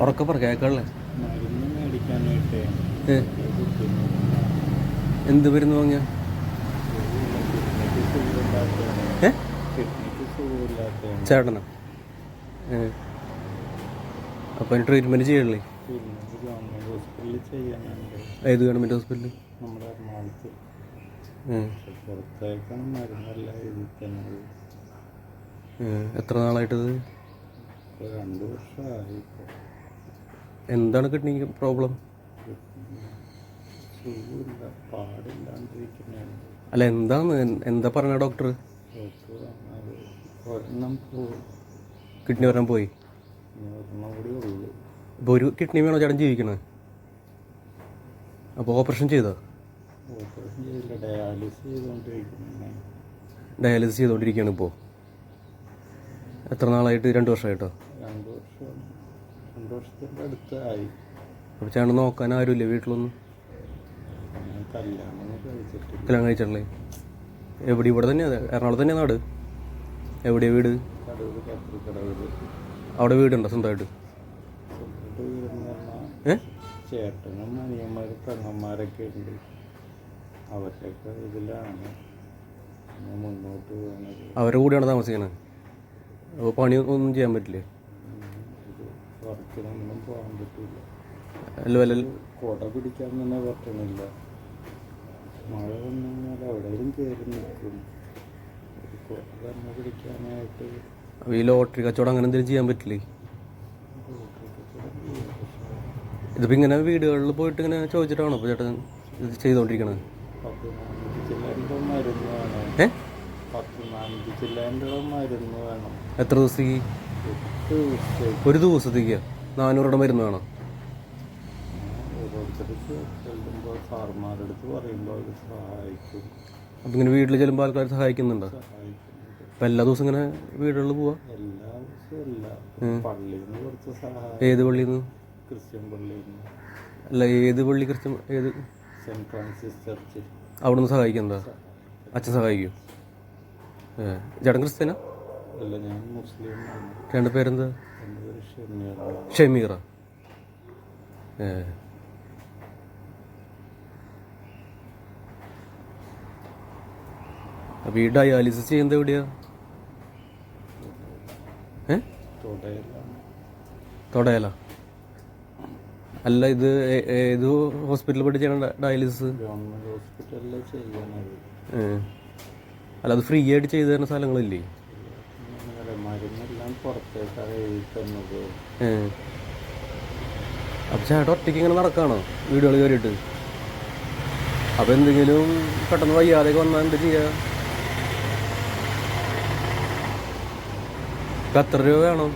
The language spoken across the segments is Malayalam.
ഉറക്കെ പറ ഏ? എന്ത് മരുന്ന് വാങ്ങിയ? ചേട്ടനാ? ഏ. അപ്പം അതിന് ട്രീറ്റ്മെന്റ് ചെയ്യണില്ലേ ഏത് ഗവൺമെന്റ് ഹോസ്പിറ്റലിൽ നമ്മുടെ എറണാകുളത്ത്. ഏ. പുറത്തേക്കാണ് മരുന്നെല്ലാം എഴുതി തന്നത്. ഏ. എത്ര നാളായിട്ടത്? രണ്ട് വർഷമായി എന്താണ് കിഡ്നി പ്രോബ്ലം? അല്ല എന്താണ് എന്താ പറഞ്ഞ ഡോക്ടർ? കിഡ്നി വരാൻ പോയി? ഇപ്പോൾ ഒരു കിഡ്നി വേണോ ചേട്ടൻ ജീവിക്കണേ? അപ്പോൾ ഓപ്പറേഷൻ ചെയ്തോ? ഡയാലിസിസ് ചെയ്തുകൊണ്ടിരിക്കുകയാണ് ഇപ്പോൾ എത്ര നാളായിട്ട്? രണ്ട് വർഷമായിട്ടോ രണ്ട് വർഷം. രണ്ട് വർഷത്തിന്റെ അടുത്തായി അപ്പോൾ ചേട്ടൻ നോക്കാൻ ആരുമില്ല വീട്ടിലൊന്നും? കല്യാണം കഴിച്ചിട്ടില്ല. കല്യാണം കഴിച്ചിട്ടില്ലേ? എവിടെ? ഇവിടെ തന്നെയാ? എറണാകുളത്ത് തന്നെയാ നാട്? എവിടെയാ വീട്? അവിടെ വീടുണ്ടോ സ്വന്തമായിട്ട്? ഏ? ചേട്ടനും അനിയന്മാരും പെങ്ങന്മാരൊക്കെ ഉണ്ട്. അവരൊക്കെ ഇതിലാണ്. മുന്നോട്ട് പോകുന്നത്. അവരുടെ കൂടെയാണ് താമസിക്കണത് അപ്പോൾ പണി ഒന്നും ചെയ്യാൻ പറ്റില്ലേ? വർക്കിനൊന്നും പോകാൻ പറ്റില്ല. അല്ല വല്ല കുട പിടിക്കാൻ തന്നെ പറ്റണില്ല. മഴ വന്നു കഴിഞ്ഞാൽ എവിടെയും കയറി നിൽക്കും. കുട തന്നെ പിടിക്കാനായിട്ട് ഈ ലോട്ടറി കച്ചവടം അങ്ങനെ എന്തെങ്കിലും ചെയ്യാൻ പറ്റില്ലേ? ഇതിപ്പോൾ ഇങ്ങനെ വീടുകളിൽ പോയിട്ട് ഇങ്ങനെ ചോദിച്ചിട്ടാണോ അപ്പോൾ ചേട്ടൻ ഇത് ചെയ്തുകൊണ്ടിരിക്കണത് മരുന്ന് വേണം. എത്ര ദിവസത്തേക്ക്? ഒരു ദിവസത്തേക്ക്? നാനൂറുടെ മരുന്ന് വേണം? ഓരോരുത്തർക്ക് ചെല്ലുമ്പോൾ സാറുമാരുടെ അടുത്ത് പറയുമ്പോൾ അവർ സഹായിക്കും. അപ്പം ഇങ്ങനെ വീട്ടിൽ ചെല്ലുമ്പോൾ ആൾക്കാർ സഹായിക്കുന്നുണ്ടോ? അപ്പം എല്ലാ ദിവസവും ഇങ്ങനെ വീടുകളിൽ പോവാ? എല്ലാ ദിവസവും അല്ല. പള്ളിയിൽ നിന്ന് കുറച്ച് സഹായം. ഏത് പള്ളിയിൽ നിന്ന് ക്രിസ്ത്യൻ പള്ളിയിൽ നിന്ന് അല്ല ഏത് പള്ളി ക്രിസ്ത്യൻ ഏത്? സെന്റ് ഫ്രാൻസിസ് ചർച്ച് അവിടെ നിന്ന് സഹായിക്കുന്നുണ്ടോ? അച്ഛൻ സഹായിക്കും ഏ ക്രിസ്ത്യന? രണ്ട് പേരെന്ത്? ഷമീറ. അപ്പൊ ഈ ഡയാലിസിസ് ചെയ്യുന്നത് എവിടെയാ? ഏ? തൊടയല. അല്ല ഇത് ഏത് ഹോസ്പിറ്റലിൽ പോയിട്ട് ചെയ്യണം ഡയാലിസിസ്? ഗവൺമെന്റ് ഹോസ്പിറ്റലിൽ ചെയ്യണത്. അല്ല അത് ഫ്രീ ആയിട്ട് ചെയ്തു തരുന്ന സ്ഥലങ്ങളില്ലേ? അപ്പൊ ചേട്ടാ ചേട്ടൻ ഒറ്റയ്ക്ക് ഇങ്ങനെ നടക്കാണോ? വീടുകൾ കയറിയിട്ട്? അപ്പം എന്തെങ്കിലും പെട്ടെന്ന് വയ്യാതെ വന്നാൽ എന്ത് ചെയ്യുക ഇപ്പം എത്ര രൂപ വേണം?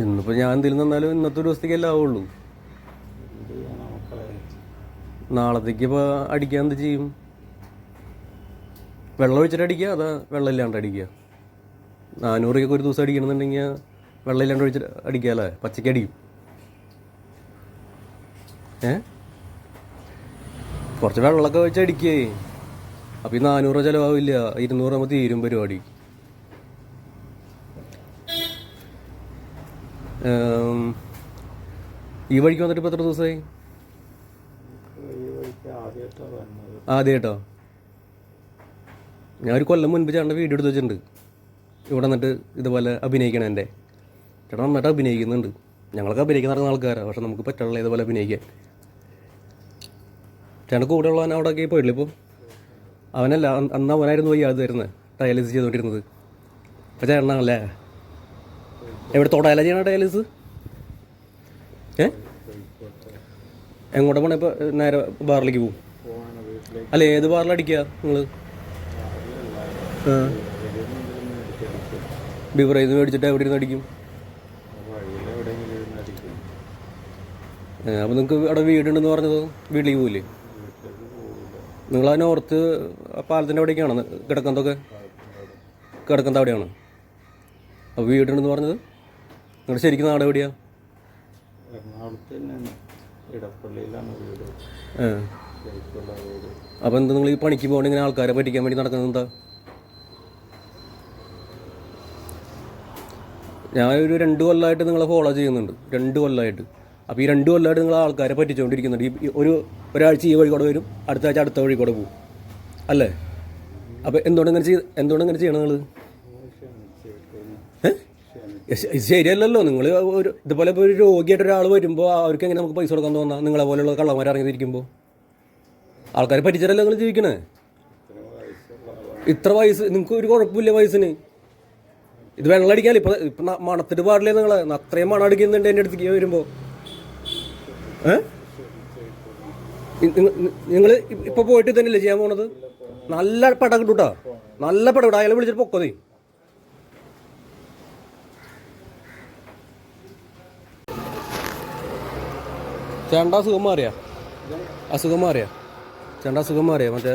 ഇന്നിപ്പോ ഇന്നിപ്പോൾ ഞാൻ എന്തെങ്കിലും തന്നാലും ഇന്നത്തെ ഒരു ആവുള്ളൂ. ചെയ്യണം മക്കളെ നാളത്തേക്ക് ഇപ്പോൾ അടിക്കാൻ എന്ത് ചെയ്യും? വെള്ളം ഒഴിച്ചിട്ട് അടിക്കുക അതാ വെള്ളം ഇല്ലാണ്ട് അടിക്കുക നാനൂറ് രൂപയ്ക്ക് ഒരു ദിവസം അടിക്കണമെന്നുണ്ടെങ്കിൽ വെള്ളം ഇല്ലാണ്ട് ഒഴിച്ചിട്ട് അല്ലേ? പച്ചയ്ക്ക് അടിക്കും. ഏ? കുറച്ച് വെള്ളമൊക്കെ വെച്ച് അടിക്കേ. അപ്പം ഈ നാനൂറ് ചിലവാവില്ല. ഇരുന്നൂറ് ആകുമ്പോൾ തീരും പരിപാടി. ഈ വഴിക്ക് വന്നിട്ട് ഇപ്പോൾ എത്ര ദിവസമായി ഈ വഴിക്ക് ആദ്യമായിട്ടാണ് വന്നത് ആദ്യമായിട്ടോ ഞാൻ ഒരു കൊല്ലം മുൻപ് ചേട്ടന്റെ വീഡിയോ എടുത്ത് വെച്ചിട്ടുണ്ട്. ഇവിടെ നിന്നിട്ട് ഇതുപോലെ അഭിനയിക്കണം എന്റെ. ചേട്ടൻ നന്നായിട്ട് അഭിനയിക്കുന്നുണ്ട്. ഞങ്ങളൊക്കെ അഭിനയിക്കുന്ന നടക്കുന്ന ആൾക്കാരാണ് പക്ഷെ നമുക്ക് പറ്റുള്ള ഇതുപോലെ അഭിനയിക്കാൻ. ചേട്ടന്റെ കൂടെ ഉള്ളവൻ അവിടെയൊക്കെ പോയിട്ടില്ല ഇപ്പോൾ അവനല്ല അന്ന് അവനായിരുന്നു പോയി അത് തരുന്നത് ഡയാലിസിസ് ചെയ്തുകൊണ്ടിരുന്നത്. അപ്പോൾ ചേട്ടനാണല്ലേ? എവിടെ തൊടയല ചെയ്യണ ഡയാലിസിസ് ഏ? എങ്ങോട്ട് പോണേ ഇപ്പോൾ നേരെ ബാറിലേക്ക് പോകും അല്ല ഏത് ബാറിലടിക്കുക നിങ്ങൾ ബിവറേജ് മേടിച്ചിട്ട് എവിടെ ഇരുന്ന് അടിക്കും? അപ്പോൾ നിങ്ങൾക്ക് അവിടെ വീടുണ്ടെന്ന് പറഞ്ഞത്? വീട്ടിലേക്ക് പോവില്ലേ? നിങ്ങൾ ആ നോർത്ത് പാലത്തിന്റെ പാലത്തിന്റെ അവിടേക്കാണ് കിടക്കുന്നതൊക്കെ കിടക്കുന്നത് അവിടെയാണ്? അപ്പോൾ വീടുണ്ടെന്ന് പറഞ്ഞത്? നിങ്ങളുടെ ശരിക്കും നാട് എവിടെയാണ് ഇടപ്പള്ളിയിലാണ് വീട്. ഏ ശരിക്കുള്ള വീട്. അപ്പം എന്താ നിങ്ങൾ ഈ പണിക്ക് പോകണ? ഇങ്ങനെ ആൾക്കാരെ പറ്റിക്കാൻ വേണ്ടി നടക്കുന്നത് എന്താ? ഞാനൊരു രണ്ട് കൊല്ലമായിട്ട് നിങ്ങളെ ഫോളോ ചെയ്യുന്നുണ്ട്. രണ്ട് കൊല്ലമായിട്ട് അപ്പോൾ ഈ രണ്ട് കൊല്ലമായിട്ട് നിങ്ങൾ ആൾക്കാരെ പറ്റിച്ചുകൊണ്ടിരിക്കുന്നുണ്ട് ഈ ഒരു ഒരാഴ്ച ഈ വഴി കൂടെ വരും അടുത്ത ആഴ്ച അടുത്ത വഴി കൂടെ പോകും അല്ലേ? അപ്പോൾ എന്തുകൊണ്ട് ഇങ്ങനെ ചെയ്ത് എന്തുകൊണ്ട് ഇങ്ങനെ ചെയ്യണം നിങ്ങൾ ശരിയല്ലല്ലോ. നിങ്ങൾ ഒരു ഇതുപോലെ ഒരു രോഗിയായിട്ട് ഒരാൾ വരുമ്പോൾ അവർക്ക് എങ്ങനെ നമുക്ക് പൈസ കൊടുക്കാൻ തോന്നാം? നിങ്ങളെ പോലെയുള്ള കള്ളന്മാർ ഇറങ്ങിയിരിക്കുമ്പോൾ ആൾക്കാർ പറ്റിച്ചല്ലേ നിങ്ങൾ ജീവിക്കണേ? ഇത്ര വയസ്സ് നിങ്ങൾക്ക് ഒരു കുഴപ്പമില്ല വയസ്സിന്. ഇത് വെള്ളം അടിക്കാൻ ഇപ്പൊ ഇപ്പൊ മണത്തിട്ട് പാടില്ലേ നിങ്ങളെ? അത്രയും മണം അടിക്കുന്നുണ്ട് എന്റെ അടുത്തേക്ക് വരുമ്പോ. ഏ? നിങ്ങൾ ഇപ്പൊ പോയിട്ട് തന്നെയല്ലേ ചെയ്യാൻ പോണത്? നല്ല പടം കിട്ടൂട്ടാ നല്ല പടം കിട്ടും അയാളെ വിളിച്ചിട്ട് പൊക്കോ ചേണ്ട അസുഖം മാറിയാ? അസുഖം മാറിയാ? ചേണ്ട അസുഖം മാറിയാ? മറ്റേ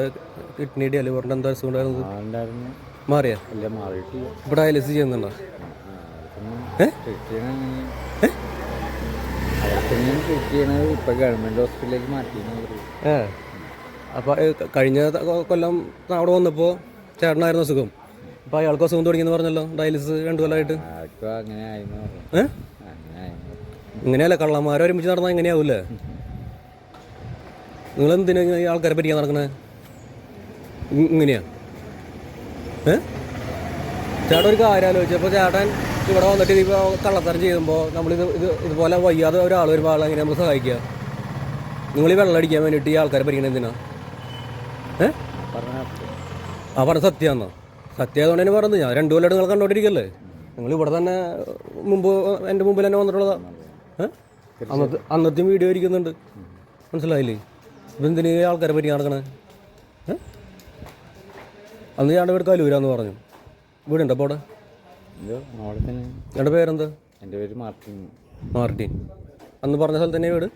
കിഡ്നിയുടെ ലിവറിന്റെ എന്താ അസുഖം ഉണ്ടായിരുന്നു. മാറിയാ? ഇല്ല മാറിയിട്ടില്ല. ഇവിടെ ഡയാലിസിസ് ചെയ്യുന്നുണ്ടോ? ഇപ്പൊ ഗവൺമെന്റ് ഹോസ്പിറ്റലിലേക്ക് മാറ്റിയെന്ന് ഏ? അപ്പോൾ കഴിഞ്ഞ കൊല്ലം അവിടെ വന്നപ്പോൾ ചേട്ടനായിരുന്നു അസുഖം. അപ്പോൾ അയാൾക്ക് അസുഖം തുടങ്ങിയെന്ന് പറഞ്ഞല്ലോ ഡയാലിസിസ് രണ്ടു കൊല്ലമായിട്ട് ഏഹ് അങ്ങനെ ആയിരുന്നു പറഞ്ഞു ഏ അങ്ങനെ ആയിരുന്നു ഇങ്ങനെയല്ല കള്ളന്മാരെ ഒരുമിച്ച് നടന്നാൽ ഇങ്ങനെയാവൂലേ നിങ്ങളെന്തിനാ ഈ ആൾക്കാരെ പറ്റിയാ നടക്കണേ? ഇങ്ങനെയാ? ചേട്ടൻ ഒരു കാര്യം ആലോചിച്ചപ്പോൾ ചേട്ടൻ ഇവിടെ വന്നിട്ട് ഇപ്പോൾ കള്ളത്തരം ചെയ്യുമ്പോൾ നമ്മളിത് ഇത് ഇതുപോലെ വയ്യാതെ ഒരാൾ വരുമ്പോൾ ആളെ നമുക്ക് സഹായിക്കുക നിങ്ങൾ ഈ വെള്ളം അടിക്കാൻ വേണ്ടിയിട്ട് ഈ ആൾക്കാരെ പറ്റിക്കണത് എന്തിനാ? പറഞ്ഞ ആ പറഞ്ഞ സത്യമാണോ സത്യമായതുകൊണ്ട് തന്നെ പറഞ്ഞത്. ഞാൻ രണ്ടു കൊല്ലം നിങ്ങൾ കണ്ടോണ്ടിരിക്കല്ലേ? നിങ്ങൾ ഇവിടെ തന്നെ മുമ്പ് എന്റെ മുമ്പിൽ തന്നെ വന്നിട്ടുള്ളതാ. ഏ അന്നത്തെ അന്നത്തെയും വീഡിയോ ഇരിക്കുന്നുണ്ട്. മനസ്സിലായില്ലേ? ഇപ്പം എന്തിനു ആൾക്കാരെ പറ്റി നടക്കണേ? അന്ന് ഞാൻ ഇവിടെ കലൂരാന്ന് പറഞ്ഞു. വീടുണ്ടോ അപ്പോൾ അവിടെ? എന്റെ പേരെന്താ? എന്റെ പേര് മാർട്ടിൻ. മാർട്ടിൻ. അന്ന് പറഞ്ഞ സ്ഥലത്ത് തന്നെ വീട്?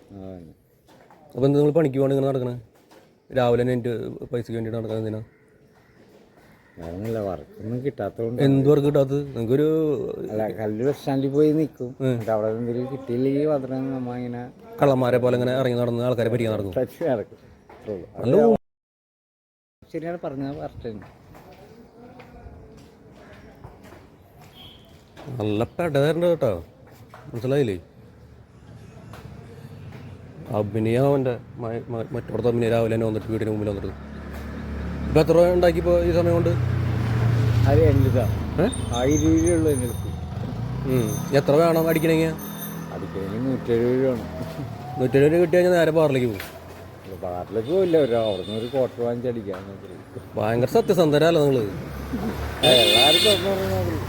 അപ്പോൾ എന്ത് നിങ്ങൾ പണിക്ക് പോകണം ഇങ്ങനെ നടക്കണേ? രാവിലെ തന്നെ എന്റെ പൈസയ്ക്ക് വേണ്ടിയിട്ട് നടക്കുന്നത് എന്തിനാ? വേറൊന്നുമില്ല വർക്കൊന്നും കിട്ടാത്തതുകൊണ്ട് എന്ത് വർക്ക് കിട്ടാത്തത്? നിങ്ങൾക്കൊരു അല്ല കല്ല് ബസ് സ്റ്റാൻഡിൽ പോയി നിൽക്കും. എന്നിട്ട് അവിടെ എന്തെങ്കിലും കിട്ടിയില്ലെങ്കിൽ മാത്രമേ നമ്മ ഇങ്ങനെ കള്ളന്മാരെ പോലെ ഇങ്ങനെ ഇറങ്ങി നടന്ന് ആൾക്കാരെ പറ്റിക്കാൻ നടക്കും. നടക്കും. ശരിയാണ് പറഞ്ഞത് പറഞ്ഞു നല്ല പെടതരണ്ട് കേട്ടോ. മനസ്സിലായില്ലേ? അഭിനയം അവന്റെ. മറ്റോടത്ത് അഭിനയം രാവിലെ തന്നെ വന്നിട്ട് വീടിന് മുമ്പിൽ വന്നിട്ട്. ഇപ്പം എത്ര രൂപ ഈ സമയം കൊണ്ട്? അത് എന്റെ ഇതാ ഏ? ആയിരം രൂപയുള്ളൂ എന്റെ എത്ര വേണം അടിക്കണമെങ്കിൽ? അടിക്കണമെങ്കിൽ നൂറ്റെഴുപത് രൂപ കഴിഞ്ഞാൽ നേരെ പാറിലേക്ക് പോകും. പോയില്ല ഒരു വാങ്ങിച്ചടിക്കാൻ ഭയങ്കര സത്യസന്ധരല്ല നിങ്ങൾ എല്ലാവർക്കും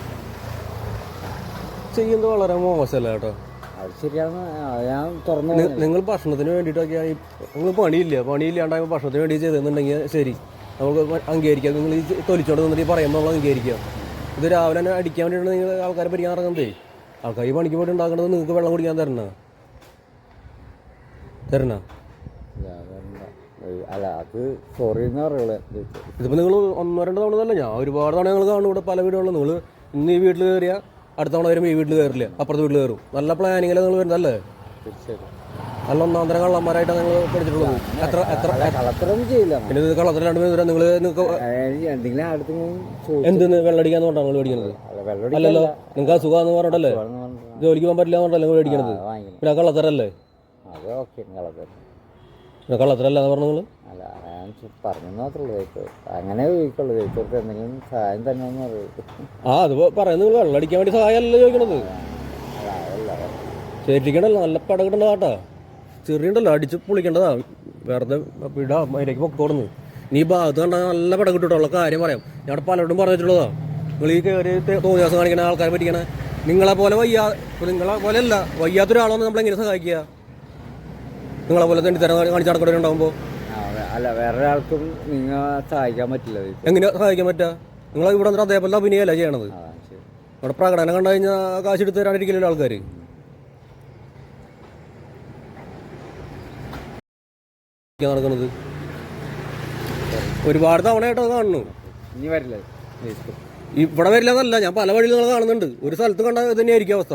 ചെയ്യുന്നത് വളരെ മോശമല്ല കേട്ടോ? അത് ശരിയാണ്. ഞാൻ തുറന്നു നിങ്ങൾ ഭക്ഷണത്തിന് വേണ്ടിട്ടൊക്കെ നിങ്ങൾ പണിയില്ല? പണിയില്ലാണ്ടായപ്പോൾ ഭക്ഷണത്തിന് വേണ്ടി ചെയ്തെന്നുണ്ടെങ്കിൽ ശരി. നമുക്ക് അംഗീകരിക്കാം. നിങ്ങൾ ഈ തൊലിച്ചോണ്ട് നിന്നിട്ട് പറയുമ്പോൾ നമ്മൾ അംഗീകരിക്കാം. ഇത് രാവിലെ തന്നെ അടിക്കാൻ വേണ്ടിയിട്ട് നിങ്ങൾ ആൾക്കാരെ പഠിക്കാൻ ഇറങ്ങുന്നതേ ആൾക്കാർ ഈ പണിക്ക് പോയിട്ട് ഉണ്ടാക്കുന്നത് നിങ്ങൾക്ക് വെള്ളം കുടിക്കാൻ തരണ. തരണ. അല്ല അത് സോറി എന്ന് പറയുള്ളൂ. ഇതിപ്പോൾ നിങ്ങൾ ഒന്നോ രണ്ടോ തവണ തന്നെ ഞാൻ ഒരുപാട് തവണ ഞങ്ങൾ കാണും ഇവിടെ പല വീടുകളിലും. നിങ്ങൾ ഇന്ന് ഈ വീട്ടിൽ കയറിയാൽ അടുത്ത തവണ വരുമ്പോൾ ഈ വീട്ടിൽ കയറില്ല അപ്പുറത്തെ വീട്ടിൽ കയറും നല്ല പ്ലാനിങ്ങിലാണ് നിങ്ങൾ വരുന്നതല്ലേ തീർച്ചയായിട്ടും. നല്ല ഒന്നാം തരം കള്ളന്മാരായിട്ടാണ് നിങ്ങൾ പഠിച്ചിട്ടുള്ളത്. എത്ര എത്ര അല്ല കളത്തിലൊന്നും ചെയ്യില്ല. പിന്നെ ഇത് കള്ളത്തിൽ രണ്ട് പേര് നിങ്ങൾ എന്തെങ്കിലും അടുത്ത് വെള്ളടിക്കാന്ന് പറഞ്ഞാൽ നിങ്ങൾ മേടിക്കുന്നത് അല്ല അല്ലല്ലോ നിങ്ങൾക്ക് അസുഖമാന്ന് പറഞ്ഞിട്ടല്ലേ? ജോലിക്ക് പോകാൻ പറ്റില്ല പറഞ്ഞിട്ടല്ലേ നിങ്ങൾ മേടിക്കണത് പിന്നെ കള്ളത്തരല്ലേ? പിന്നെ കള്ളത്തരല്ല എന്ന് പറഞ്ഞു നിങ്ങൾ അല്ല ഞാൻ പറഞ്ഞു മാത്രമേ അങ്ങനെ ചോദിക്കുള്ളൂ ചോദിച്ചവർക്ക് എന്തെങ്കിലും സഹായം തന്നെ ആ അത് പറയുന്നത് നിങ്ങൾ വെള്ളടിക്കാൻ വേണ്ടി സഹായമല്ല ചോദിക്കണത്. അല്ല ശരിക്കണല്ലോ നല്ല പടകിടണ്ട കേട്ടാ ചെറിയുണ്ടല്ലോ അടിച്ച് പൊളിക്കേണ്ടതാ. വെറുതെ ഇടാ അതിലേക്ക് പൊക്കോടുന്നു നീ ഭാഗത്ത് കണ്ടാൽ നല്ല പടം കിട്ടുള്ള കാര്യം പറയാം. ഞാൻ പലരോടും പറഞ്ഞിട്ടുള്ളതാ. നിങ്ങൾ ഈ കയറി തോന്നിയാസം കാണിക്കണ ആൾക്കാരെ പറ്റിക്കണേ. നിങ്ങളെ പോലെ വയ്യാ നിങ്ങളെ പോലെ അല്ല വയ്യാത്തൊരാളൊന്നും നമ്മളെങ്ങനെ സഹായിക്കുക നിങ്ങളെ പോലെ തന്നെ തരം കാണിച്ച നടക്കണവരുണ്ടാകുമ്പോൾ അല്ല വേറെ വേറൊരാൾക്കും നിങ്ങൾ സഹായിക്കാൻ പറ്റില്ല എങ്ങനെ സഹായിക്കാൻ പറ്റുക നിങ്ങൾ ഇവിടെ അതേപോലെ അഭിനയല്ല ചെയ്യണത്? ഇവിടെ പ്രകടനം കണ്ടു കഴിഞ്ഞാൽ കാശ് എടുത്ത് തരാണ്ടിരിക്കില്ലല്ലോ ആൾക്കാർ നടക്കുന്നത് ഒരുപാട് തവണയായിട്ട് അത് കാണുന്നു ഇനി വരില്ല. ഇവിടെ ഇവിടെ വരില്ലെന്നല്ല ഞാൻ പല വഴിയിൽ നിങ്ങൾ കാണുന്നുണ്ട്. ഒരു സ്ഥലത്ത് കണ്ട തന്നെയായിരിക്കും അവസ്ഥ.